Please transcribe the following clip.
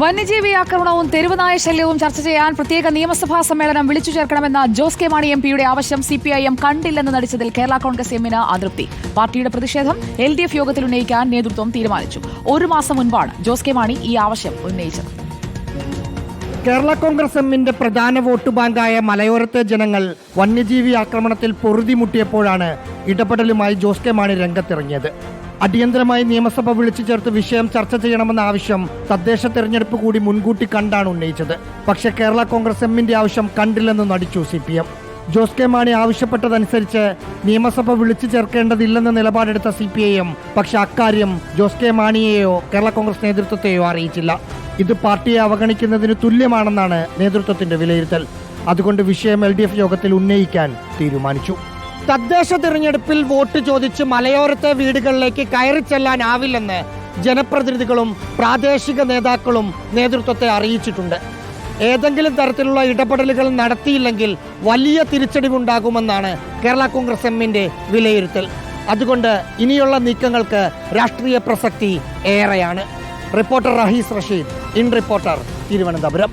വന്യജീവി ആക്രമണവും തെരുവുനായ ശല്യവും ചർച്ച ചെയ്യാൻ പ്രത്യേക നിയമസഭാ സമ്മേളനം വിളിച്ചു ചേർക്കണമെന്ന ജോസ് കെ മാണി എം പിയുടെ ആവശ്യം സി പി ഐ എം കണ്ടില്ലെന്ന് നടിച്ചതിൽ കേരള കോൺഗ്രസ് എമ്മിന് അതൃപ്തി. പാർട്ടിയുടെ പ്രതിഷേധം എൽ ഡി എഫ് യോഗത്തിൽ ഉന്നയിക്കാൻ നേതൃത്വം തീരുമാനിച്ചു. ഒരു മാസം മുൻപാണ് ജോസ് കെ മാണി ഈ ആവശ്യം ഉന്നയിച്ചത്. കേരള കോൺഗ്രസ് എമ്മിന്റെ പ്രധാന വോട്ട് ബാങ്കായ മലയോരത്തെ ജനങ്ങൾ വന്യജീവി ആക്രമണത്തിൽ പൊറുതിമുട്ടിയപ്പോഴാണ് ഇടപെടലുമായി ജോസ് കെ മാണി രംഗത്തിറങ്ങിയത്. അടിയന്തരമായി നിയമസഭ വിളിച്ചു ചേർത്ത് വിഷയം ചർച്ച ചെയ്യണമെന്ന ആവശ്യം തദ്ദേശ തെരഞ്ഞെടുപ്പ് കൂടി മുൻകൂട്ടി കണ്ടാണ് ഉന്നയിച്ചത്. പക്ഷേ കേരള കോൺഗ്രസ് എമ്മിന്റെ ആവശ്യം കണ്ടില്ലെന്ന് നടിച്ചു C P M Jose K Mani ആവശ്യപ്പെട്ടതനുസരിച്ച് നിയമസഭ വിളിച്ചു ചേർക്കേണ്ടതില്ലെന്ന നിലപാടെടുത്ത സി പി ഐ എം പക്ഷെ അക്കാര്യം ജോസ് കെ മാണിയെയോ കേരള കോൺഗ്രസ് നേതൃത്വത്തെയോ അറിയിച്ചില്ല. ഇത് പാർട്ടിയെ അവഗണിക്കുന്നതിന് തുല്യമാണെന്നാണ് നേതൃത്വത്തിന്റെ വിലയിരുത്തൽ. അതുകൊണ്ട് വിഷയം എൽ യോഗത്തിൽ ഉന്നയിക്കാൻ തീരുമാനിച്ചു. തദ്ദേശ തിരഞ്ഞെടുപ്പിൽ വോട്ട് ചോദിച്ച് മലയോരത്തെ വീടുകളിലേക്ക് കയറി ചെല്ലാനാവില്ലെന്ന് ജനപ്രതിനിധികളും പ്രാദേശിക നേതാക്കളും നേതൃത്വത്തെ അറിയിച്ചിട്ടുണ്ട്. ഏതെങ്കിലും തരത്തിലുള്ള ഇടപെടലുകൾ നടത്തിയില്ലെങ്കിൽ വലിയ തിരിച്ചടിവുണ്ടാകുമെന്നാണ് കേരള കോൺഗ്രസ് എമ്മിന്റെ വിലയിരുത്തൽ. അതുകൊണ്ട് ഇനിയുള്ള നീക്കങ്ങൾക്ക് രാഷ്ട്രീയ പ്രസക്തി ഏറെയാണ്. Reporter Rahees Rasheed in reporter Thiruvananthapuram.